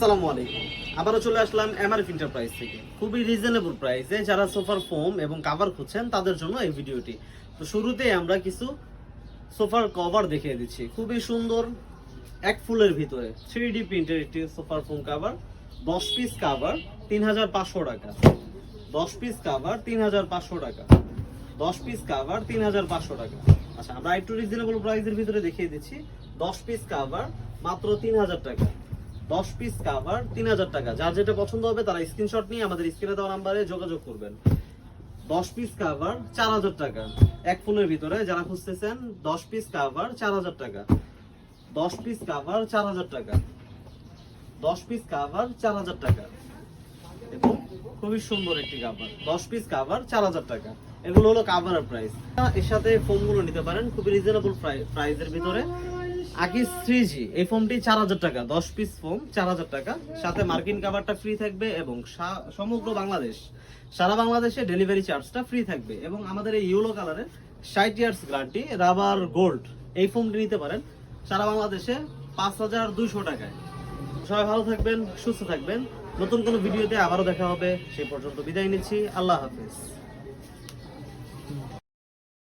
আসসালামু আলাইকুম। আবারও চলে আসলাম এমআরএফ এন্টারপ্রাইজ থেকে। খুবই রিজনেবল প্রাইসে যারা সোফার ফোম এবং কাভার খুঁজছেন, তাদের জন্য এই ভিডিওটি। তো শুরুতে আমরা কিছু সোফার কভার দেখিয়ে দিচ্ছি। খুবই সুন্দর এক ফুলের ভিতরে থ্রি ডি প্রিন্টের একটি সোফার ফোম কাভার দশ পিস কাভার তিন হাজার পাঁচশো টাকা। দশ পিস কাভার তিন হাজার পাঁচশো টাকা। দশ পিস কাভার তিন হাজার পাঁচশো টাকা। আচ্ছা আমরা একটু রিজনেবল প্রাইসের ভিতরে দেখিয়ে দিচ্ছি। দশ পিস কাভার মাত্র তিন হাজার টাকা। দশ পিস কাভার তিন হাজার টাকা। যার যেটা পছন্দ হবে তারা স্ক্রিনশট নিয়ে আমাদের স্ক্রিনে দেওয়া নাম্বারে যোগাযোগ করবেন। দশ পিস কাভার চার হাজার টাকা। এক ফুলের ভিতরে যারা খুঁজতেছেন, দশ পিস কাভার চার হাজার টাকা। দশ পিস কাভার চার হাজার টাকা। দশ পিস কাভার চার হাজার টাকা। এবং খুবই সুন্দর একটি কাভার দশ পিস কাভার চার হাজার টাকা। এগুলো হলো কাভারের প্রাইস এর সাথে ফোমগুলো নিতে পারেন, খুবই রিজনেবল প্রাইসের ভিতরে। আকিস থ্রি এই ফোমটি চার হাজার টাকা, দশ পিস ফোম চার হাজার টাকা। সাথে মার্কিন কাভারটা ফ্রি থাকবে এবং সমগ্র বাংলাদেশ, সারা বাংলাদেশে ডেলিভারি চার্জটা ফ্রি থাকবে। এবং আমাদের এই ইউলো কালারের ষাট ইয়ার্স গ্যারান্টি রাবার গোল্ড এই ফোমটি নিতে পারেন সারা বাংলাদেশে পাঁচ হাজার দুইশো টাকায়। সবাই ভালো থাকবেন, সুস্থ থাকবেন। নতুন কোনো ভিডিওতে আবারও দেখা হবে সেই পর্যন্ত বিদায় নিচ্ছি। আল্লাহ হাফেজ।